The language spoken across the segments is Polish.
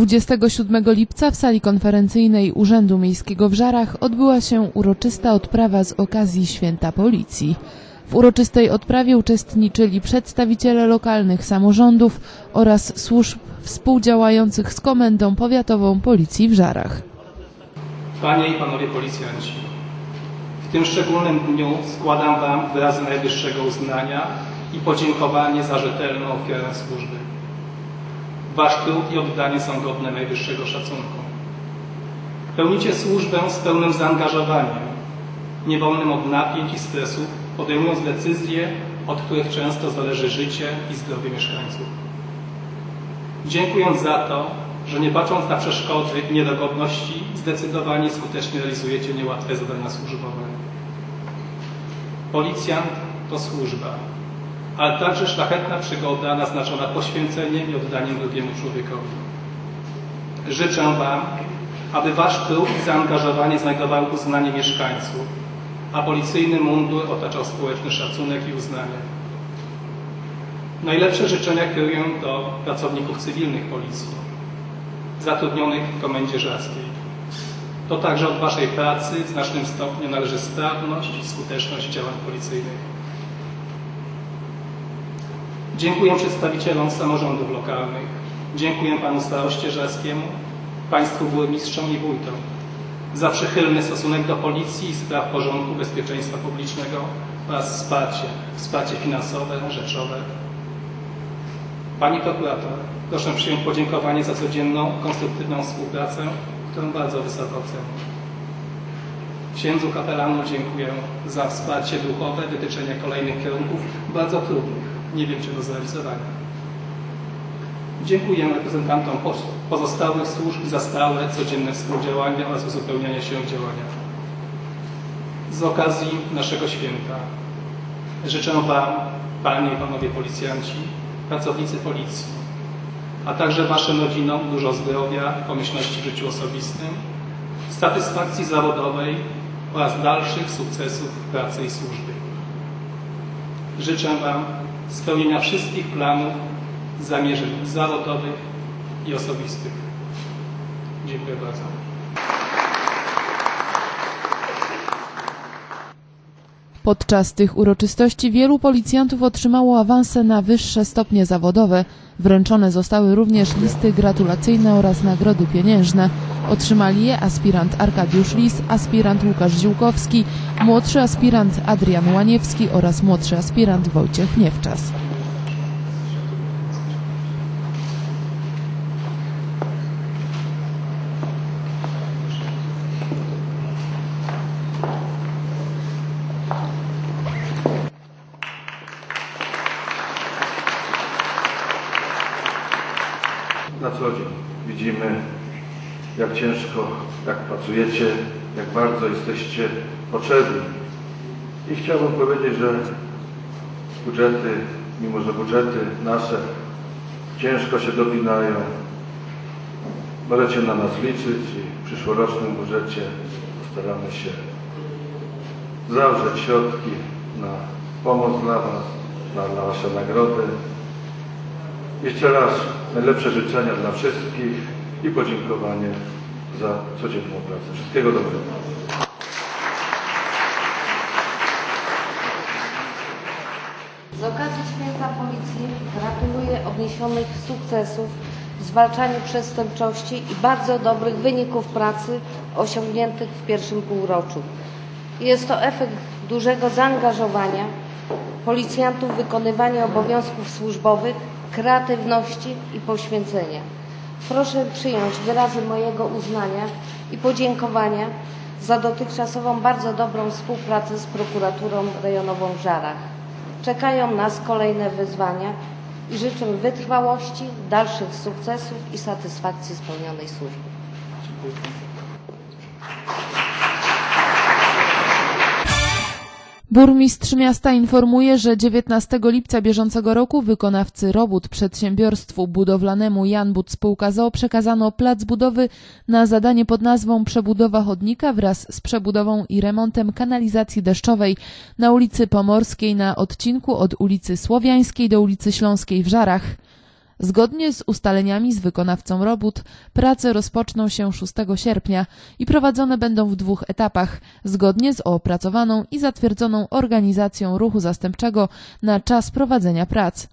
27 lipca w sali konferencyjnej Urzędu Miejskiego w Żarach odbyła się uroczysta odprawa z okazji Święta Policji. W uroczystej odprawie uczestniczyli przedstawiciele lokalnych samorządów oraz służb współdziałających z Komendą Powiatową Policji w Żarach. Panie i Panowie Policjanci, w tym szczególnym dniu składam Wam wyrazy najwyższego uznania i podziękowanie za rzetelną ofiarę służby. Wasz trud i oddanie są godne najwyższego szacunku. Pełnicie służbę z pełnym zaangażowaniem, niewolnym od napięć i stresów, podejmując decyzje, od których często zależy życie i zdrowie mieszkańców. Dziękując za to, że nie bacząc na przeszkody i niedogodności, zdecydowanie i skutecznie realizujecie niełatwe zadania służbowe. Policjant to służba, ale także szlachetna przygoda naznaczona poświęceniem i oddaniem drugiemu człowiekowi. Życzę Wam, aby Wasz trud i zaangażowanie znajdowały uznanie mieszkańców, a policyjny mundur otaczał społeczny szacunek i uznanie. Najlepsze życzenia kieruję do pracowników cywilnych policji, zatrudnionych w Komendzie Żarskiej. To także od Waszej pracy w znacznym stopniu należy sprawność i skuteczność działań policyjnych. Dziękuję przedstawicielom samorządów lokalnych. Dziękuję Panu Staroście Żarskiemu, Państwu Burmistrzom i Wójtom za przychylny stosunek do policji i spraw porządku bezpieczeństwa publicznego oraz wsparcie, wsparcie finansowe, rzeczowe. Pani prokurator, proszę przyjąć podziękowanie za codzienną, konstruktywną współpracę, którą bardzo wysoko oceniam. Księdzu kapelanu dziękuję za wsparcie duchowe, wytyczenie kolejnych kierunków, bardzo trudnych, nie wiem czy do zrealizowania. Dziękuję reprezentantom pozostałych służb za stałe, codzienne współdziałanie oraz uzupełnianie się w działania. Z okazji naszego święta życzę Wam, Panie i Panowie Policjanci, pracownicy Policji, a także Waszym rodzinom dużo zdrowia i pomyślności w życiu osobistym, satysfakcji zawodowej oraz dalszych sukcesów w pracy i służbie. Życzę Wam spełnienia wszystkich planów, zamierzeń zawodowych i osobistych. Dziękuję bardzo. Podczas tych uroczystości wielu policjantów otrzymało awanse na wyższe stopnie zawodowe. Wręczone zostały również listy gratulacyjne oraz nagrody pieniężne. Otrzymali je aspirant Arkadiusz Lis, aspirant Łukasz Ziółkowski, młodszy aspirant Adrian Łaniewski oraz młodszy aspirant Wojciech Niewczas. na co dzień widzimy, jak ciężko, jak pracujecie, jak bardzo jesteście potrzebni. I chciałbym powiedzieć, że budżety, mimo że budżety nasze ciężko się dopinają, możecie na nas liczyć i w przyszłorocznym budżecie postaramy się zawrzeć środki na pomoc dla Was, na, na Wasze nagrody. Jeszcze raz najlepsze życzenia dla wszystkich i podziękowanie za codzienną pracę. Wszystkiego dobrego. Z okazji Święta Policji gratuluję odniesionych sukcesów w zwalczaniu przestępczości i bardzo dobrych wyników pracy osiągniętych w pierwszym półroczu. Jest to efekt dużego zaangażowania policjantów w wykonywanie obowiązków służbowych, kreatywności i poświęcenia. Proszę przyjąć wyrazy mojego uznania i podziękowania za dotychczasową bardzo dobrą współpracę z prokuraturą rejonową w Żarach. Czekają nas kolejne wyzwania i życzę wytrwałości, dalszych sukcesów i satysfakcji spełnionej służby. Burmistrz miasta informuje, że 19 lipca bieżącego roku wykonawcy robót przedsiębiorstwu budowlanemu Jan But Spółka ZOO przekazano plac budowy na zadanie pod nazwą Przebudowa chodnika wraz z przebudową i remontem kanalizacji deszczowej na ulicy Pomorskiej na odcinku od ulicy Słowiańskiej do ulicy Śląskiej w Żarach. Zgodnie z ustaleniami z wykonawcą robót, prace rozpoczną się 6 sierpnia i prowadzone będą w dwóch etapach, zgodnie z opracowaną i zatwierdzoną organizacją ruchu zastępczego na czas prowadzenia prac.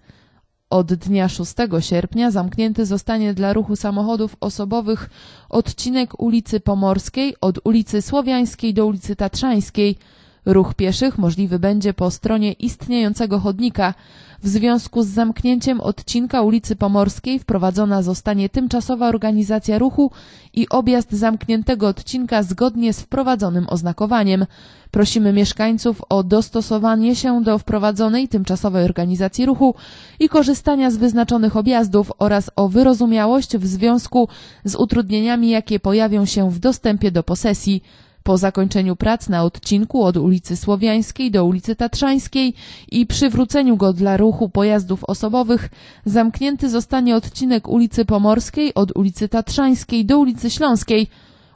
Od dnia 6 sierpnia zamknięty zostanie dla ruchu samochodów osobowych odcinek ulicy Pomorskiej od ulicy Słowiańskiej do ulicy Tatrzańskiej. Ruch pieszych możliwy będzie po stronie istniejącego chodnika. W związku z zamknięciem odcinka ulicy Pomorskiej wprowadzona zostanie tymczasowa organizacja ruchu i objazd zamkniętego odcinka zgodnie z wprowadzonym oznakowaniem. Prosimy mieszkańców o dostosowanie się do wprowadzonej tymczasowej organizacji ruchu i korzystania z wyznaczonych objazdów oraz o wyrozumiałość w związku z utrudnieniami, jakie pojawią się w dostępie do posesji. Po zakończeniu prac na odcinku od ulicy Słowiańskiej do ulicy Tatrzańskiej i przywróceniu go dla ruchu pojazdów osobowych, zamknięty zostanie odcinek ulicy Pomorskiej od ulicy Tatrzańskiej do ulicy Śląskiej.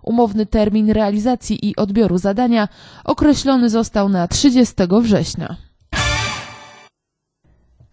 Umowny termin realizacji i odbioru zadania określony został na 30 września.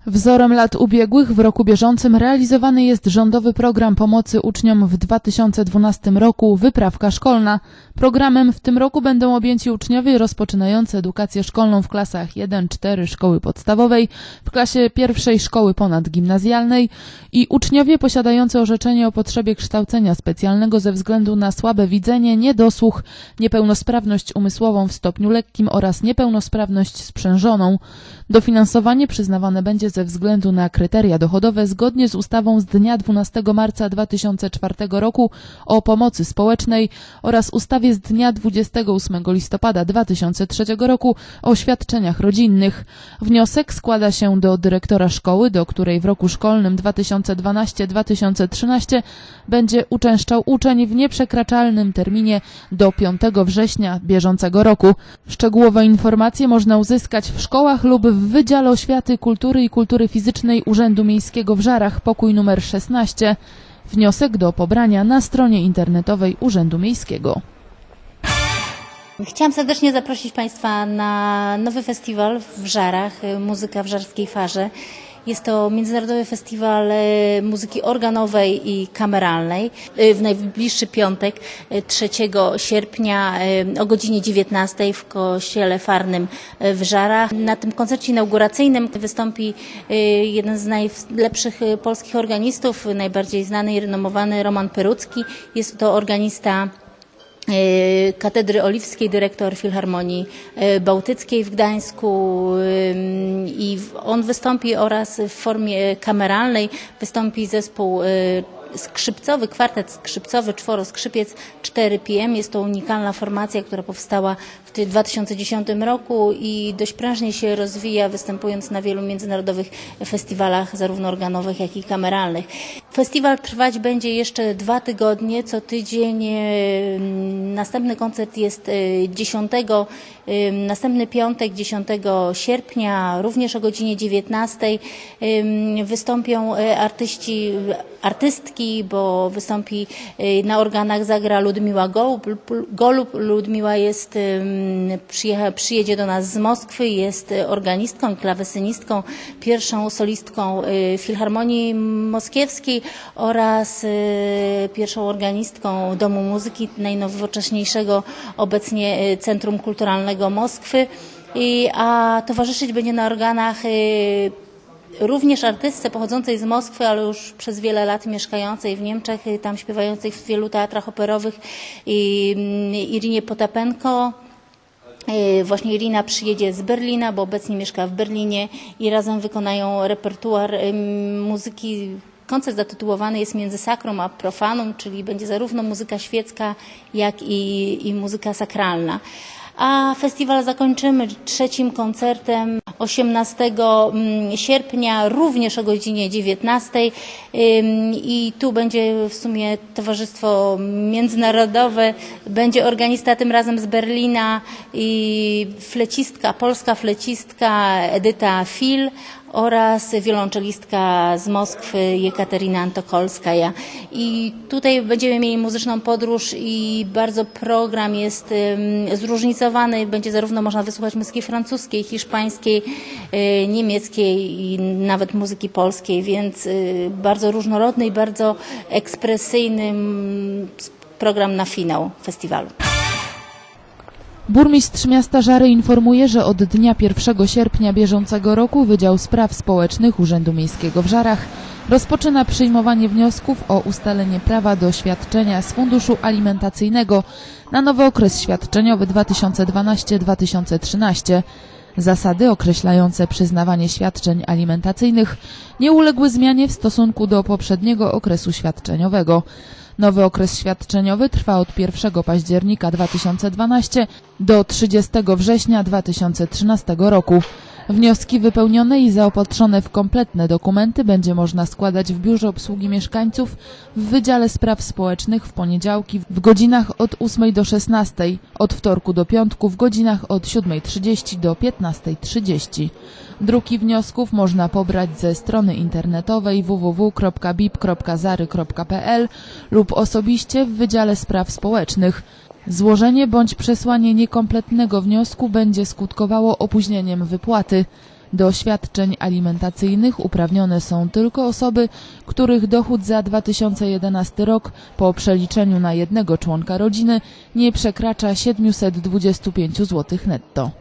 Wzorem lat ubiegłych w roku bieżącym realizowany jest rządowy program pomocy uczniom w 2012 roku Wyprawka Szkolna. Programem w tym roku będą objęci uczniowie rozpoczynający edukację szkolną w klasach 1-4 szkoły podstawowej, w klasie pierwszej szkoły ponadgimnazjalnej i uczniowie posiadający orzeczenie o potrzebie kształcenia specjalnego ze względu na słabe widzenie, niedosłuch, niepełnosprawność umysłową w stopniu lekkim oraz niepełnosprawność sprzężoną. Dofinansowanie przyznawane będzie ze względu na kryteria dochodowe zgodnie z ustawą z dnia 12 marca 2004 roku o pomocy społecznej oraz ustawie z dnia 28 listopada 2003 roku o świadczeniach rodzinnych. Wniosek składa się do dyrektora szkoły, do której w roku szkolnym 2012-2013 będzie uczęszczał uczeń w nieprzekraczalnym terminie do 5 września bieżącego roku. Szczegółowe informacje można uzyskać w szkołach lub w Wydziale Oświaty, Kultury i Kultury Fizycznej Urzędu Miejskiego w Żarach, pokój numer 16. Wniosek do pobrania na stronie internetowej Urzędu Miejskiego. Chciałam serdecznie zaprosić Państwa na nowy festiwal w Żarach, Muzyka w Żarskiej Farze. Jest to Międzynarodowy Festiwal y, Muzyki Organowej i Kameralnej y, w najbliższy piątek, y, 3 sierpnia y, o godzinie 19 w Kościele Farnym w Żarach. Na tym koncercie inauguracyjnym wystąpi jeden z najlepszych polskich organistów, najbardziej znany i renomowany Roman Perucki. Jest to organista e, Katedry Oliwskiej, dyrektor Filharmonii e, Bałtyckiej w Gdańsku i on wystąpi oraz w formie kameralnej wystąpi zespół e, skrzypcowy, kwartet skrzypcowy, czworo skrzypiec 4 PM. Jest to unikalna formacja, która powstała w ty- 2010 roku i dość prężnie się rozwija, występując na wielu międzynarodowych festiwalach, zarówno organowych, jak i kameralnych. Festiwal trwać będzie jeszcze dwa tygodnie, co tydzień. e, Następny koncert jest e, 10, e, następny piątek 10 sierpnia, również o godzinie 19. e, Wystąpią e, artyści, artystki, bo wystąpi e, na organach zagra Ludmiła Golub. Golub. Ludmiła jest, przyjedzie do nas z Moskwy, jest organistką, klawesynistką, pierwszą solistką e, Filharmonii Moskiewskiej oraz e, pierwszą organistką Domu Muzyki, najnowocześniejszego obecnie Centrum Kulturalnego Moskwy. I, a towarzyszyć będzie na organach również artystce pochodzącej z Moskwy, ale już przez wiele lat mieszkającej w Niemczech, y, tam śpiewającej w wielu teatrach operowych, mm, Irinie Potapenko. Y, Właśnie Irina przyjedzie z Berlina, bo obecnie mieszka w Berlinie i razem wykonają repertuar muzyki. Koncert zatytułowany jest Między Sakrum a Profanum, czyli będzie zarówno muzyka świecka, jak i, i muzyka sakralna. A festiwal zakończymy trzecim koncertem 18 mm, sierpnia, również o godzinie 19. Ym, I tu będzie w sumie Towarzystwo Międzynarodowe, będzie organista tym razem z Berlina i flecistka, polska flecistka Edyta Fil oraz wiolonczelistka z Moskwy Jekaterina Antokolskaja. I tutaj będziemy mieli muzyczną podróż i bardzo program jest zróżnicowany. Będzie zarówno można wysłuchać muzyki francuskiej, hiszpańskiej, e, niemieckiej i nawet muzyki polskiej, więc e, bardzo różnorodny i bardzo ekspresyjny program na finał festiwalu. Burmistrz miasta Żary informuje, że od dnia 1 sierpnia bieżącego roku Wydział Spraw Społecznych Urzędu Miejskiego w Żarach rozpoczyna przyjmowanie wniosków o ustalenie prawa do świadczenia z funduszu alimentacyjnego na nowy okres świadczeniowy 2012-2013. Zasady określające przyznawanie świadczeń alimentacyjnych nie uległy zmianie w stosunku do poprzedniego okresu świadczeniowego. Nowy okres świadczeniowy trwa od 1 października 2012 do 30 września 2013 roku. Wnioski wypełnione i zaopatrzone w kompletne dokumenty będzie można składać w Biurze Obsługi Mieszkańców w Wydziale Spraw Społecznych w poniedziałki w godzinach od 8 do 16, od wtorku do piątku w godzinach od 7.30 do 15.30. Druki wniosków można pobrać ze strony internetowej www.bip.zary.pl lub osobiście w Wydziale Spraw Społecznych. Złożenie bądź przesłanie niekompletnego wniosku będzie skutkowało opóźnieniem wypłaty. Do świadczeń alimentacyjnych uprawnione są tylko osoby, których dochód za 2011 rok po przeliczeniu na jednego członka rodziny nie przekracza 725 zł netto.